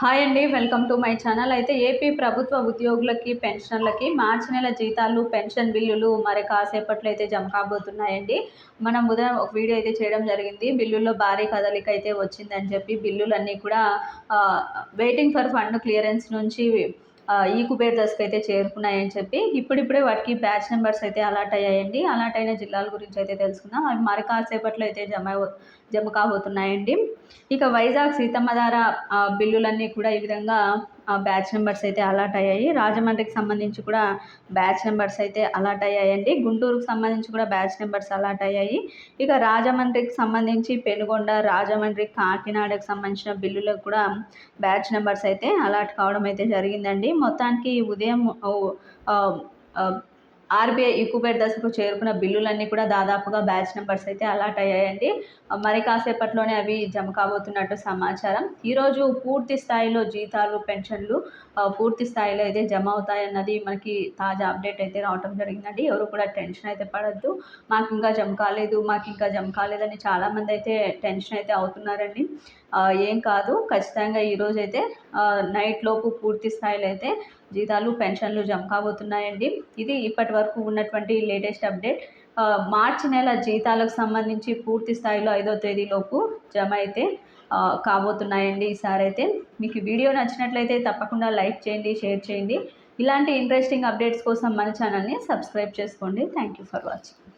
Hi అండి welcome to my channel. అయితే AP ప్రభుత్వ ఉద్యోగులకి పెన్షనర్లకి మార్చి నెల జీతాలు పెన్షన్ బిల్లులు మరి కాసేపట్లో అయితే జమ కాబోతున్నాయండి. మనం ఉదయం ఒక వీడియో అయితే చేయడం జరిగింది. బిల్లుల్లో భారీ కదలిక అయితే వచ్చిందని చెప్పి బిల్లులన్నీ కూడా వెయిటింగ్ ఫర్ ఫండ్ క్లియరెన్స్ నుంచి ఈ కుబేర్ దశకు అయితే చేరుకున్నాయని చెప్పి ఇప్పుడిప్పుడే వాటికి బ్యాచ్ నెంబర్స్ అయితే అలాట్ అయ్యాయండి. అలాట్ అయిన జిల్లాల గురించి అయితే తెలుసుకుందాం. అవి మరి కాసేపట్లో అయితే జమ జమ కాబోతున్నాయండి. ఇక వైజాగ్ సీతమ్మధార బిల్లులన్నీ కూడా ఈ విధంగా బ్యాచ్ నెంబర్స్ అయితే అలాట్ అయ్యాయి. రాజమండ్రికి సంబంధించి కూడా బ్యాచ్ నెంబర్స్ అయితే అలాట్ అయ్యాయండి. గుంటూరుకు సంబంధించి కూడా బ్యాచ్ నెంబర్స్ అలాట్ అయ్యాయి. ఇక రాజమండ్రికి సంబంధించి పెనుగొండ రాజమండ్రి కాకినాడకు సంబంధించిన బిల్లులకు కూడా బ్యాచ్ నెంబర్స్ అయితే అలాట్ కావడం అయితే జరిగిందండి. మొత్తానికి ఉదయం ఆర్బీఐ ఇకుబేర్ దశకు చేరుకున్న బిల్లులన్నీ కూడా దాదాపుగా బ్యాచ్ నెంబర్స్ అయితే అలాట్ అయ్యాయండి. మరి కాసేపట్లోనే అవి జమ కాబోతున్నట్టు సమాచారం. ఈరోజు పూర్తి స్థాయిలో జీతాలు పెన్షన్లు పూర్తి స్థాయిలో అయితే జమ అవుతాయన్నది మనకి తాజా అప్డేట్ అయితే రావటం జరిగిందండి. ఎవరు కూడా టెన్షన్ అయితే పడద్దు. మాకు ఇంకా జమ కాలేదు మాకు ఇంకా జమ కాలేదని చాలామంది అయితే టెన్షన్ అయితే అవుతున్నారండి. ఏం కాదు ఖచ్చితంగా ఈరోజు అయితే నైట్ లోపు పూర్తి స్థాయిలో అయితే జీతాలు పెన్షన్లు జమ కాబోతున్నాయండి. ఇది ఇప్పటి వరకు ఉన్నటువంటి లేటెస్ట్ అప్డేట్ మార్చి నెల జీతాలకు సంబంధించి పూర్తి స్థాయిలో ఐదో తేదీలోపు జమ అయితే కాబోతున్నాయండి ఈసారి అయితే. మీకు వీడియో నచ్చినట్లయితే తప్పకుండా లైక్ చేయండి షేర్ చేయండి. ఇలాంటి ఇంట్రెస్టింగ్ అప్డేట్స్ కోసం మన ఛానల్ని సబ్స్క్రైబ్ చేసుకోండి. Thank you for watching.